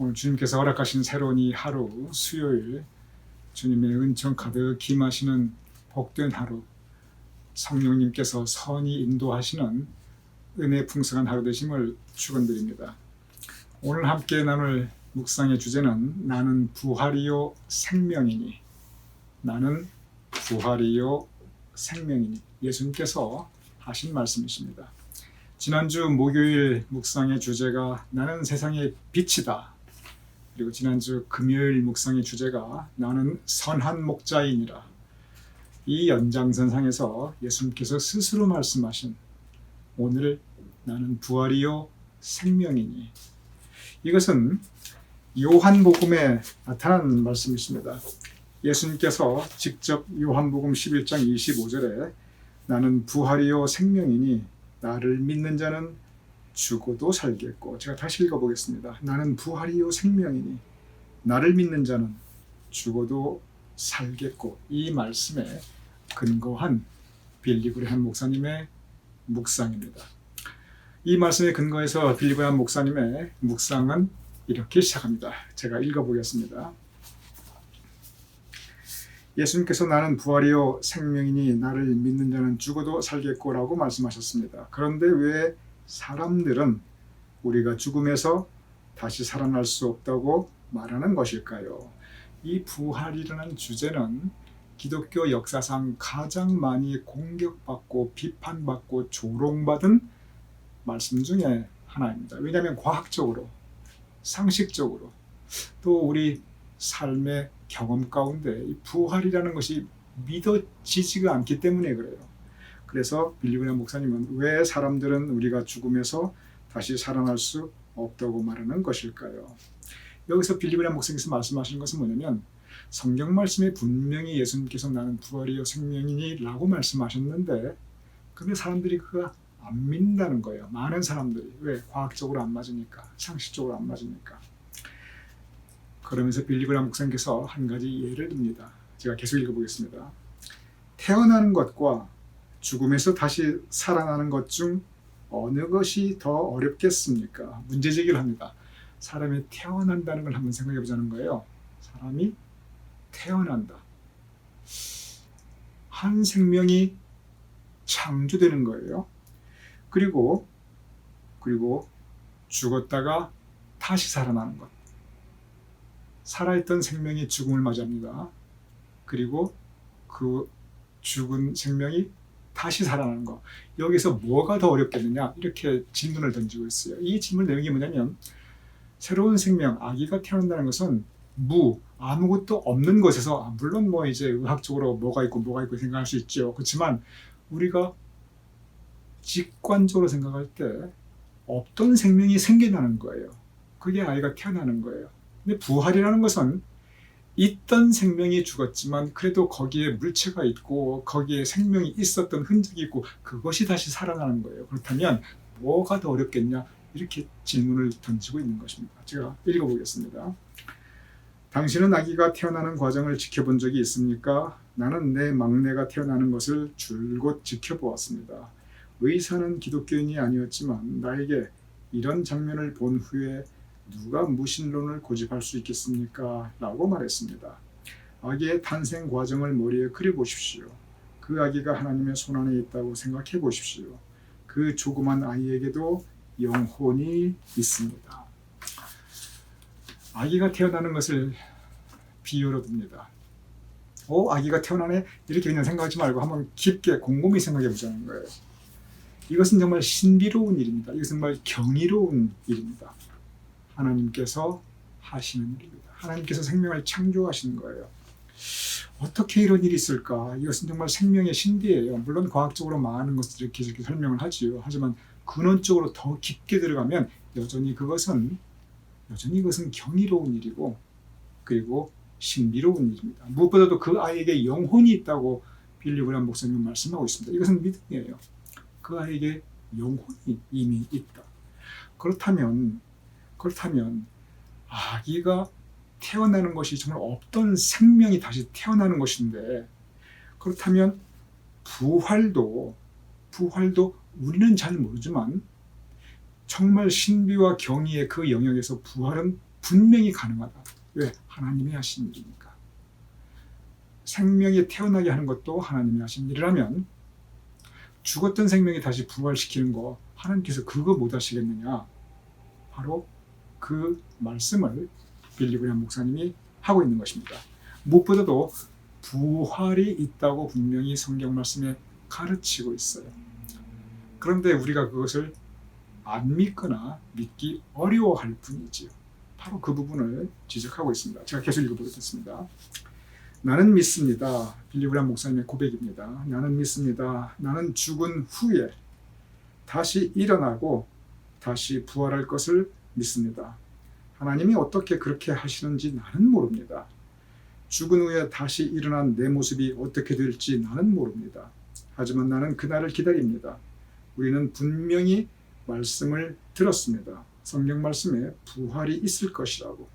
오늘 주님께서 허락하신 새로운 이 하루 수요일 주님의 은총 가득 김하시는 복된 하루 성령님께서 선히 인도하시는 은혜 풍성한 하루 되심을 축원드립니다. 오늘 함께 나눌 묵상의 주제는 나는 부활이요 생명이니 나는 부활이요 생명이니 예수님께서 하신 말씀이십니다. 지난주 목요일 묵상의 주제가 나는 세상의 빛이다. 그리고 지난주 금요일 묵상의 주제가 나는 선한 목자이니라. 이 연장선상에서 예수님께서 스스로 말씀하신 오늘 나는 부활이요 생명이니 이것은 요한복음에 나타난 말씀이십니다. 예수님께서 직접 요한복음 11장 25절에 나는 부활이요 생명이니 나를 믿는 자는 죽어도 살겠고 제가 다시 읽어보겠습니다. 나는 부활이요 생명이니 나를 믿는 자는 죽어도 살겠고 이 말씀에 근거한 빌리그레한 목사님의 묵상입니다. 이 말씀에 근거해서 빌리그레한 목사님의 묵상은 이렇게 시작합니다. 제가 읽어보겠습니다. 예수님께서 나는 부활이요 생명이니 나를 믿는 자는 죽어도 살겠고라고 말씀하셨습니다. 그런데 왜 사람들은 우리가 죽음에서 다시 살아날 수 없다고 말하는 것일까요? 이 부활이라는 주제는 기독교 역사상 가장 많이 공격받고 비판받고 조롱받은 말씀 중에 하나입니다. 왜냐하면 과학적으로, 상식적으로 또 우리 삶의 경험 가운데 이 부활이라는 것이 믿어지지가 않기 때문에 그래요. 그래서 빌리그레 목사님은 왜 사람들은 우리가 죽음에서 다시 살아날 수 없다고 말하는 것일까요? 여기서 빌리그레 목사님께서 말씀하시는 것은 뭐냐면 성경 말씀에 분명히 예수님께서 나는 부활이요 생명이니라고 말씀하셨는데 근데 사람들이 그가 안 믿는다는 거예요. 많은 사람들이 왜 과학적으로 안 맞으니까 상식적으로 안 맞으니까 그러면서 빌리그람 목사님께서 한 가지 예를 듭니다. 제가 계속 읽어보겠습니다. 태어나는 것과 죽음에서 다시 살아나는 것 중 어느 것이 더 어렵겠습니까? 문제 제기를 합니다. 사람이 태어난다는 걸 한번 생각해 보자는 거예요. 사람이 태어난다. 한 생명이 창조되는 거예요. 그리고 그리고 죽었다가 다시 살아나는 것. 살아있던 생명이 죽음을 맞이합니다. 그리고 그 죽은 생명이 다시 살아나는 거. 여기서 뭐가 더 어렵겠느냐? 이렇게 질문을 던지고 있어요. 이 질문 내용이 뭐냐면 새로운 생명, 아기가 태어난다는 것은 무, 아무것도 없는 것에서 아, 물론 뭐 이제 의학적으로 뭐가 있고 뭐가 있고 생각할 수 있죠. 그렇지만 우리가 직관적으로 생각할 때 없던 생명이 생겨나는 거예요. 그게 아이가 태어나는 거예요. 근데 부활이라는 것은 있던 생명이 죽었지만 그래도 거기에 물체가 있고 거기에 생명이 있었던 흔적이 있고 그것이 다시 살아나는 거예요. 그렇다면 뭐가 더 어렵겠냐? 이렇게 질문을 던지고 있는 것입니다. 제가 읽어보겠습니다. 당신은 아기가 태어나는 과정을 지켜본 적이 있습니까? 나는 내 막내가 태어나는 것을 줄곧 지켜보았습니다. 의사는 기독교인이 아니었지만 나에게 이런 장면을 본 후에 누가 무신론을 고집할 수 있겠습니까? 라고 말했습니다. 아기의 탄생 과정을 머리에 그려보십시오. 그 아기가 하나님의 손안에 있다고 생각해 보십시오. 그 조그만 아이에게도 영혼이 있습니다. 아기가 태어나는 것을 비유로 듭니다. 오, 아기가 태어나네? 이렇게 그냥 생각하지 말고 한번 깊게 곰곰이 생각해 보자는 거예요. 이것은 정말 신비로운 일입니다. 이것은 정말 경이로운 일입니다. 하나님께서 하시는 일입니다. 하나님께서 생명을 창조하시는 거예요. 어떻게 이런 일이 있을까? 이것은 정말 생명의 신비예요. 물론 과학적으로 많은 것들을 이렇게 설명을 하지요. 하지만 근원적으로 더 깊게 들어가면 여전히 그것은 여전히 이것은 경이로운 일이고 그리고 신비로운 일입니다. 무엇보다도 그 아이에게 영혼이 있다고 빌리 그람 목사님은 말씀하고 있습니다. 이것은 믿음이에요. 그 아이에게 영혼이 이미 있다. 그렇다면 그렇다면 아기가 태어나는 것이 정말 없던 생명이 다시 태어나는 것인데 그렇다면 부활도 부활도 우리는 잘 모르지만 정말 신비와 경이의 그 영역에서 부활은 분명히 가능하다. 왜? 하나님이 하신 일이니까. 생명이 태어나게 하는 것도 하나님이 하신 일이라면 죽었던 생명이 다시 부활시키는 거 하나님께서 그거 못 하시겠느냐? 바로 그 말씀을 빌리그람 목사님이 하고 있는 것입니다. 무엇보다도 부활이 있다고 분명히 성경 말씀에 가르치고 있어요. 그런데 우리가 그것을 안 믿거나 믿기 어려워할 뿐이지요. 바로 그 부분을 지적하고 있습니다. 제가 계속 읽어보겠습니다. 나는 믿습니다. 빌리그람 목사님의 고백입니다. 나는 믿습니다. 나는 죽은 후에 다시 일어나고 다시 부활할 것을 믿습니다. 하나님이 어떻게 그렇게 하시는지 나는 모릅니다. 죽은 후에 다시 일어난 내 모습이 어떻게 될지 나는 모릅니다. 하지만 나는 그날을 기다립니다. 우리는 분명히 말씀을 들었습니다. 성경 말씀에 부활이 있을 것이라고.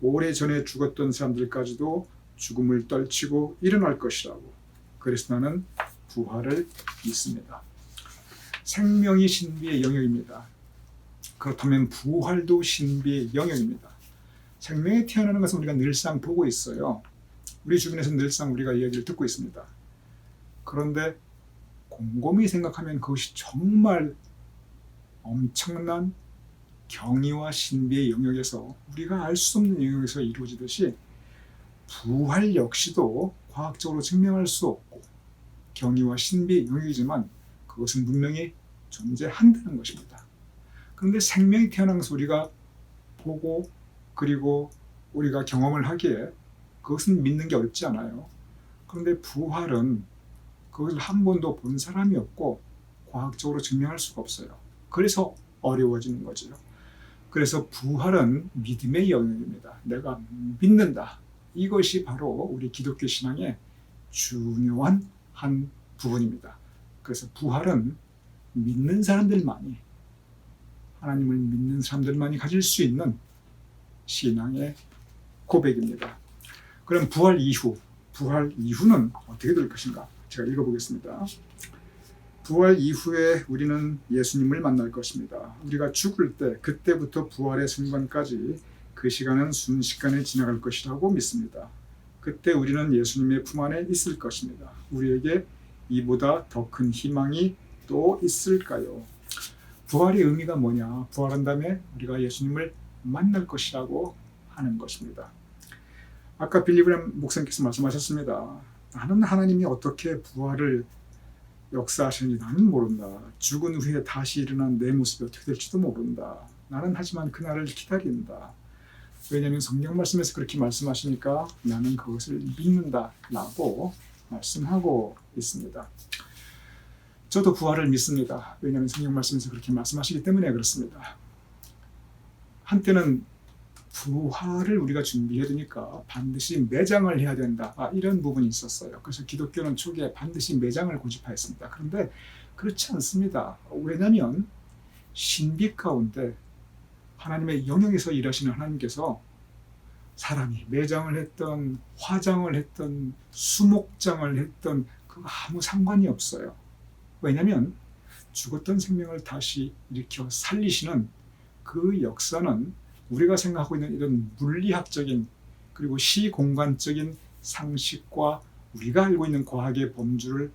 오래 전에 죽었던 사람들까지도 죽음을 떨치고 일어날 것이라고. 그래서 나는 부활을 믿습니다. 생명이 신비의 영역입니다. 그렇다면 부활도 신비의 영역입니다. 생명이 태어나는 것은 우리가 늘상 보고 있어요. 우리 주변에서 늘상 우리가 이야기를 듣고 있습니다. 그런데 곰곰이 생각하면 그것이 정말 엄청난 경이와 신비의 영역에서 우리가 알 수 없는 영역에서 이루어지듯이 부활 역시도 과학적으로 증명할 수 없고 경이와 신비의 영역이지만 그것은 분명히 존재한다는 것입니다. 그런데 생명이 태어난 것을 우리가 보고 그리고 우리가 경험을 하기에 그것은 믿는 게 어렵지 않아요. 그런데 부활은 그것을 한 번도 본 사람이 없고 과학적으로 증명할 수가 없어요. 그래서 어려워지는 거죠. 그래서 부활은 믿음의 영역입니다. 내가 믿는다. 이것이 바로 우리 기독교 신앙의 중요한 한 부분입니다. 그래서 부활은 믿는 사람들만이 하나님을 믿는 사람들만이 가질 수 있는 신앙의 고백입니다. 그럼 부활 이후, 부활 이후는 어떻게 될 것인가? 제가 읽어보겠습니다. 부활 이후에 우리는 예수님을 만날 것입니다. 우리가 죽을 때 그때부터 부활의 순간까지 그 시간은 순식간에 지나갈 것이라고 믿습니다. 그때 우리는 예수님의 품 안에 있을 것입니다. 우리에게 이보다 더 큰 희망이 또 있을까요? 부활의 의미가 뭐냐? 부활한 다음에 우리가 예수님을 만날 것이라고 하는 것입니다. 아까 빌리브람 목사님께서 말씀하셨습니다. 나는 하나님이 어떻게 부활을 역사하시는지 나는 모른다. 죽은 후에 다시 일어난 내 모습이 어떻게 될지도 모른다. 나는 하지만 그날을 기다린다. 왜냐하면 성경 말씀에서 그렇게 말씀하시니까 나는 그것을 믿는다라고 말씀하고 있습니다. 저도 부활을 믿습니다. 왜냐하면 성경 말씀에서 그렇게 말씀하시기 때문에 그렇습니다. 한때는 부활을 우리가 준비해야 되니까 반드시 매장을 해야 된다. 아, 이런 부분이 있었어요. 그래서 기독교는 초기에 반드시 매장을 고집하였습니다. 그런데 그렇지 않습니다. 왜냐하면 신비 가운데 하나님의 영역에서 일하시는 하나님께서 사람이 매장을 했던 화장을 했던 수목장을 했던 그거 아무 상관이 없어요. 왜냐하면 죽었던 생명을 다시 일으켜 살리시는 그 역사는 우리가 생각하고 있는 이런 물리학적인 그리고 시공간적인 상식과 우리가 알고 있는 과학의 범주를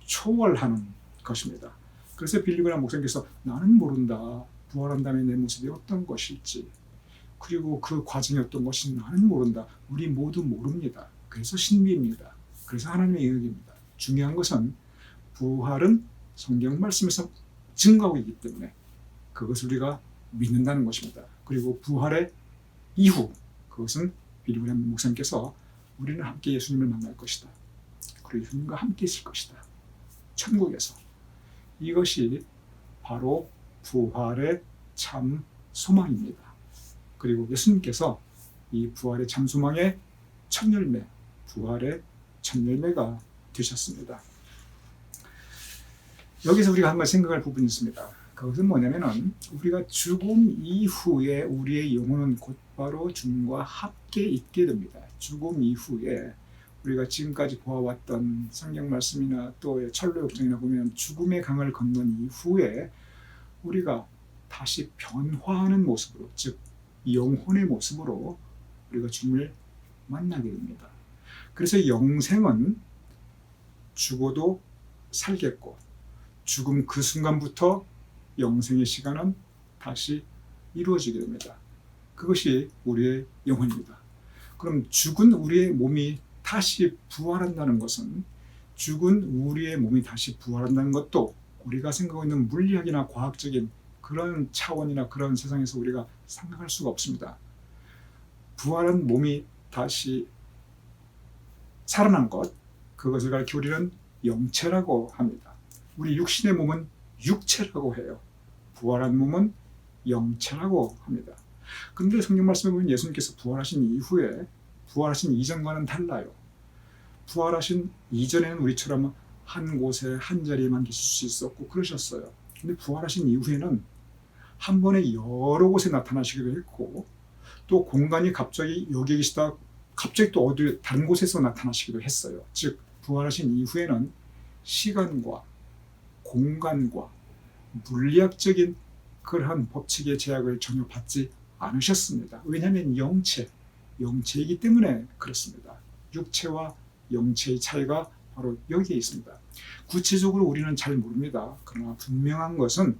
초월하는 것입니다. 그래서 빌리그람 목사님께서 나는 모른다. 부활한 다음에 내 모습이 어떤 것일지 그리고 그 과정이 어떤 것인지 나는 모른다. 우리 모두 모릅니다. 그래서 신비입니다. 그래서 하나님의 영역입니다. 중요한 것은 부활은 성경 말씀에서 증거하고 있기 때문에 그것을 우리가 믿는다는 것입니다. 그리고 부활의 이후 그것은 빌리그람 목사님께서 우리는 함께 예수님을 만날 것이다. 그리고 예수님과 함께 있을 것이다. 천국에서 이것이 바로 부활의 참 소망입니다. 그리고 예수님께서 이 부활의 참 소망의 첫 열매, 부활의 첫 열매가 되셨습니다. 여기서 우리가 한번 생각할 부분이 있습니다. 그것은 뭐냐면은 우리가 죽음 이후에 우리의 영혼은 곧바로 주님과 함께 있게 됩니다. 죽음 이후에 우리가 지금까지 보아왔던 성경 말씀이나 또 철로 역정이나 보면 죽음의 강을 건넌 이후에 우리가 다시 변화하는 모습으로 즉 영혼의 모습으로 우리가 주님을 만나게 됩니다. 그래서 영생은 죽어도 살겠고 죽음 그 순간부터 영생의 시간은 다시 이루어지게 됩니다. 그것이 우리의 영혼입니다. 그럼 죽은 우리의 몸이 다시 부활한다는 것은 죽은 우리의 몸이 다시 부활한다는 것도 우리가 생각하고 있는 물리학이나 과학적인 그런 차원이나 그런 세상에서 우리가 생각할 수가 없습니다. 부활한 몸이 다시 살아난 것, 그것을 가리켜 우리는 영체라고 합니다. 우리 육신의 몸은 육체라고 해요. 부활한 몸은 영체라고 합니다. 그런데 성경 말씀에 보면 예수님께서 부활하신 이후에 부활하신 이전과는 달라요. 부활하신 이전에는 우리처럼 한 곳에 한 자리에만 계실 수 있었고 그러셨어요. 근데 부활하신 이후에는 한 번에 여러 곳에 나타나시기도 했고 또 공간이 갑자기 여기 계시다 갑자기 또 어디 다른 곳에서 나타나시기도 했어요. 즉 부활하신 이후에는 시간과 공간과 물리학적인 그러한 법칙의 제약을 전혀 받지 않으셨습니다. 왜냐하면 영체, 영체이기 때문에 그렇습니다. 육체와 영체의 차이가 바로 여기에 있습니다. 구체적으로 우리는 잘 모릅니다. 그러나 분명한 것은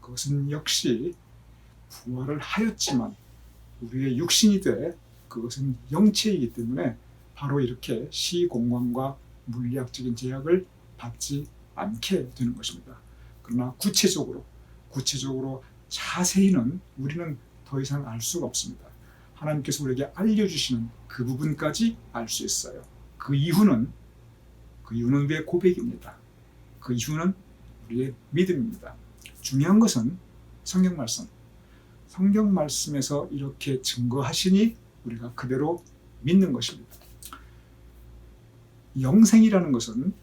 그것은 역시 부활을 하였지만 우리의 육신이 돼 그것은 영체이기 때문에 바로 이렇게 시공간과 물리학적인 제약을 받지 않게 되는 것입니다. 그러나 구체적으로 구체적으로 자세히는 우리는 더 이상 알 수가 없습니다. 하나님께서 우리에게 알려주시는 그 부분까지 알 수 있어요. 그 이유는 그 이유는 우리의 고백입니다. 그 이유는 우리의 믿음입니다. 중요한 것은 성경 말씀. 성경 말씀에서 이렇게 증거하시니 우리가 그대로 믿는 것입니다. 영생이라는 것은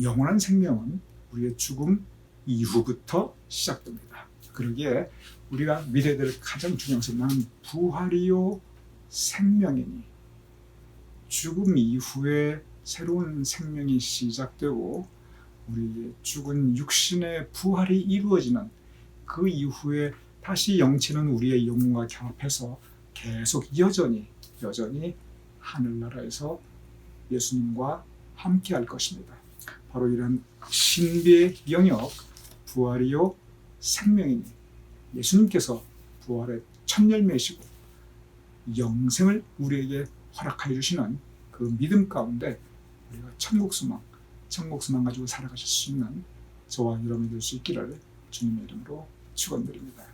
영원한 생명은 우리의 죽음 이후부터 시작됩니다. 그러기에 우리가 믿어야 될 가장 중요한 것은 부활이요 생명이니 죽음 이후에 새로운 생명이 시작되고 우리의 죽은 육신의 부활이 이루어지는 그 이후에 다시 영체는 우리의 영혼과 결합해서 계속 여전히 여전히 하늘나라에서 예수님과 함께 할 것입니다. 바로 이런 신비의 영역 부활이요 생명이니 예수님께서 부활의 첫 열매시고 영생을 우리에게 허락하여 주시는 그 믿음 가운데 우리가 천국 소망, 천국 소망 가지고 살아가실 수 있는 저와 여러분이 될 수 있기를 주님의 이름으로 축원드립니다.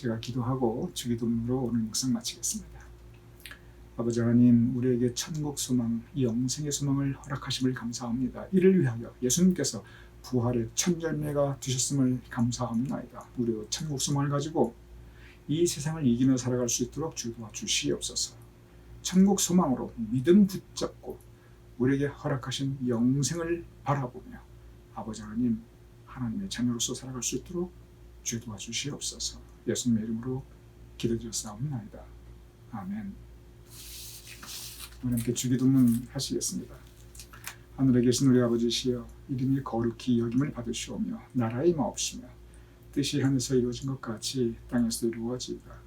제가 기도하고 주기도문으로 오늘 묵상 마치겠습니다. 아버지 하나님, 우리에게 천국 소망, 영생의 소망을 허락하심을 감사합니다. 이를 위하여 예수님께서 부활의 천절매가 되셨음을 감사합나이다. 우리도 천국 소망을 가지고 이 세상을 이기며 살아갈 수 있도록 주 도와 주시옵소서. 천국 소망으로 믿음 붙잡고 우리에게 허락하신 영생을 바라보며 아버지 하나님, 하나님의 자녀로서 살아갈 수 있도록 주 도와 주시옵소서. 예수님의 이름으로 기도드렸사옵나이다. 아멘. 함께 주기도문 하시겠습니다. 하늘에 계신 우리 아버지시여 이름이 거룩히 여김을 받으시오며 나라의 마옵시며 뜻이 하늘에서 이루어진 것 같이 땅에서 이루어지이다.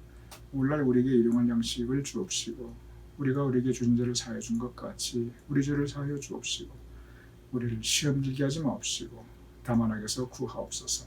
오늘날 우리에게 일용할 양식을 주옵시고 우리가 우리에게 주신 죄를 사하여 준 것 같이 우리 죄를 사하여 주옵시고 우리를 시험 들게 하지 마옵시고 다만 악에서 구하옵소서.